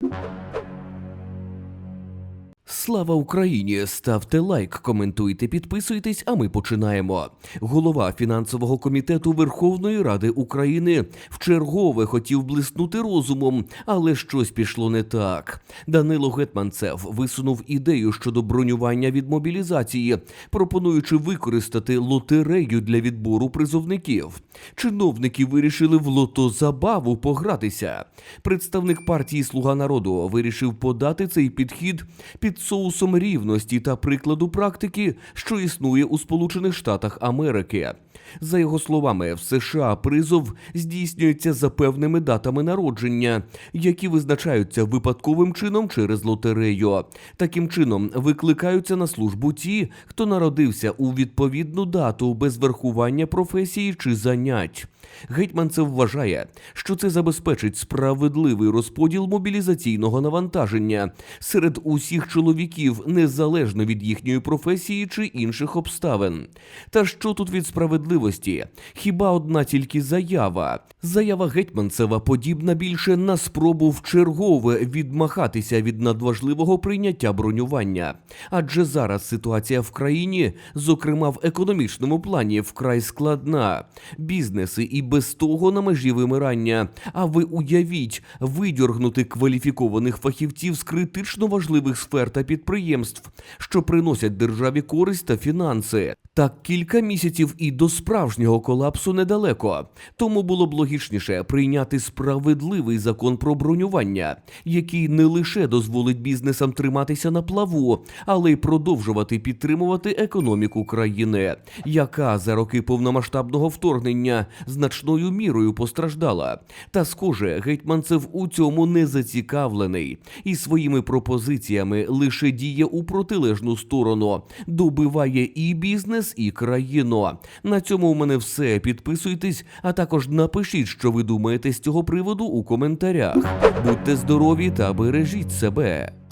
you Слава Україні! Ставте лайк, коментуйте, підписуйтесь, а ми починаємо. Голова фінансового комітету Верховної Ради України вчергове хотів блиснути розумом, але щось пішло не так. Данило Гетманцев висунув ідею щодо бронювання від мобілізації, пропонуючи використати лотерею для відбору призовників. Чиновники вирішили в лотозабаву погратися. Представник партії Слуга народу вирішив подати цей підхід під соусом рівності та прикладу практики, що існує у Сполучених Штатах Америки. За його словами, в США призов здійснюється за певними датами народження, які визначаються випадковим чином через лотерею. Таким чином викликаються на службу ті, хто народився у відповідну дату без врахування професії чи занять. Гетьманцев вважає, що це забезпечить справедливий розподіл мобілізаційного навантаження серед усіх чоловіків, незалежно від їхньої професії чи інших обставин. Та що тут від справедливості? Хіба одна тільки заява? Заява Гетьманцева подібна більше на спробу вчергове відмахатися від надважливого прийняття бронювання. Адже зараз ситуація в країні, зокрема в економічному плані, вкрай складна. Бізнеси і без того на межі вимирання. А ви уявіть, видьоргнути кваліфікованих фахівців з критично важливих сфер та підприємств, що приносять державі користь та фінанси. Так кілька місяців і до справжнього колапсу недалеко. Тому було б логічніше прийняти справедливий закон про бронювання, який не лише дозволить бізнесам триматися на плаву, але й продовжувати підтримувати економіку країни, яка за роки повномасштабного вторгнення значною мірою постраждала. Та схоже, гетьманцев у цьому не зацікавлений і своїми пропозиціями лише діє у протилежну сторону, добиває і бізнес, і країну. На цьому у мене все. Підписуйтесь, а також напишіть, що ви думаєте з цього приводу у коментарях. Будьте здорові та бережіть себе.